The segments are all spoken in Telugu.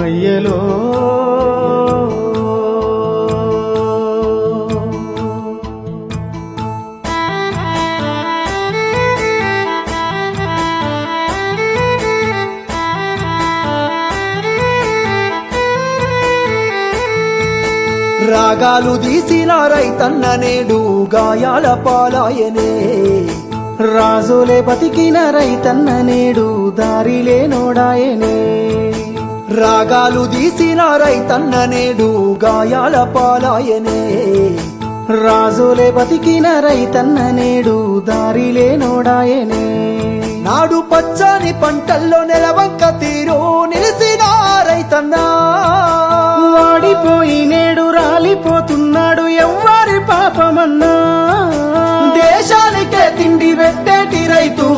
అయ్యలో. రాగాలు తీసిన రైతన్న నేడు గాయాల పాలాయనే. రాజులే బతికిన రైతన్న నేడు దారిలే నోడాయనే. రాగాలు తీసిన రైతన్న నేడు గాయాల పాలాయనే. రాజులే బతికిన రైతన్న నేడు దారిలే నోడాయనే నాడు పచ్చని పంటల్లో నెలవంక తీరు నిలిసిన రైతన్న. వాడిపోయి నేడు రాలిపోతున్నాడు ఎవ్వరి పాపమన్నా. దేశానికే తిండి పెట్టేటి రైతు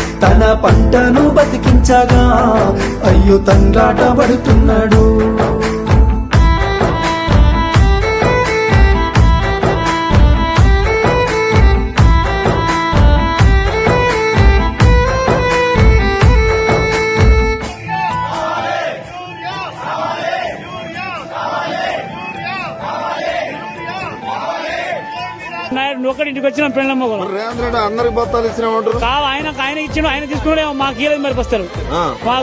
తన పంటను బతికించగా అయ్యో తండ్రాట పడుతున్నాడు. నాయుడు ఒక్కడి ఇంటికి వచ్చిన పెళ్ళమ్మ కూడా. రేవంత్ రెడ్డి అందరికి బత్తాలు ఇచ్చినామంటారు? కావు ఆయన ఆయన ఇచ్చిన ఆయన తీసుకునే మాకు కీలేదు మరి వస్తారు. ఆ,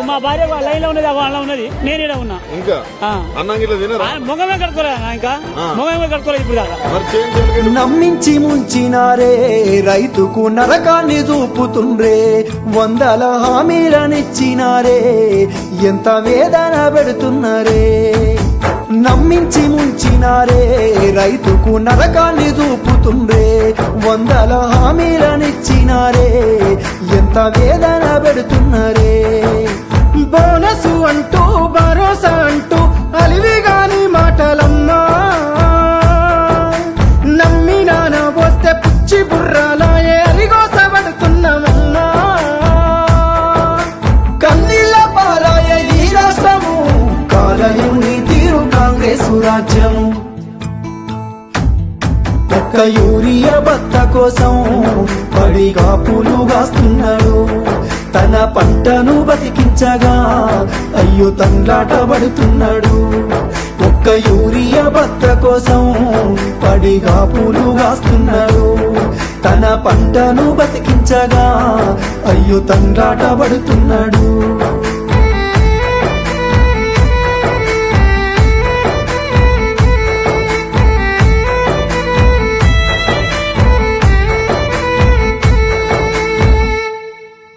మా భార్య లైన్లో ఉన్నది వాళ్ళ ఉన్నది నేను ఈడ ఉన్నా. ఇంకా? ఆ. అన్నం గిట్ల తినరా? ఆయన మొగమే కట్టుకోలేదు ఇంకా. మొగమే కట్టుకోలేదు ఇప్పుడు నమ్మించి ముంచినారే రైతుకు నరకాన్ని చూపుతుండ్రే వందల హామీలనిచ్చినారే ఎంత వేదన పెడుతున్నారే. నమ్మించి ముంచినారే రైతుకు నరకాన్ని చూపుతుండ్రే వందల హామీలనిచ్చినారే ఎంత వేదన పెడుతున్నారే. బోనసు అంటూ సురాజ్యము ఒక్క యూరియా భర్త కోసం పడిగా పూలు కాస్తున్నాడు తన పంటను బతికించగా అయ్యో తండ్రాట పడుతున్నాడు ఒక్క యూరియా భర్త కోసం పడిగా పూలు కాస్తున్నాడు తన పంటను బతికించగా అయ్యో తండ్రాట పడుతున్నాడు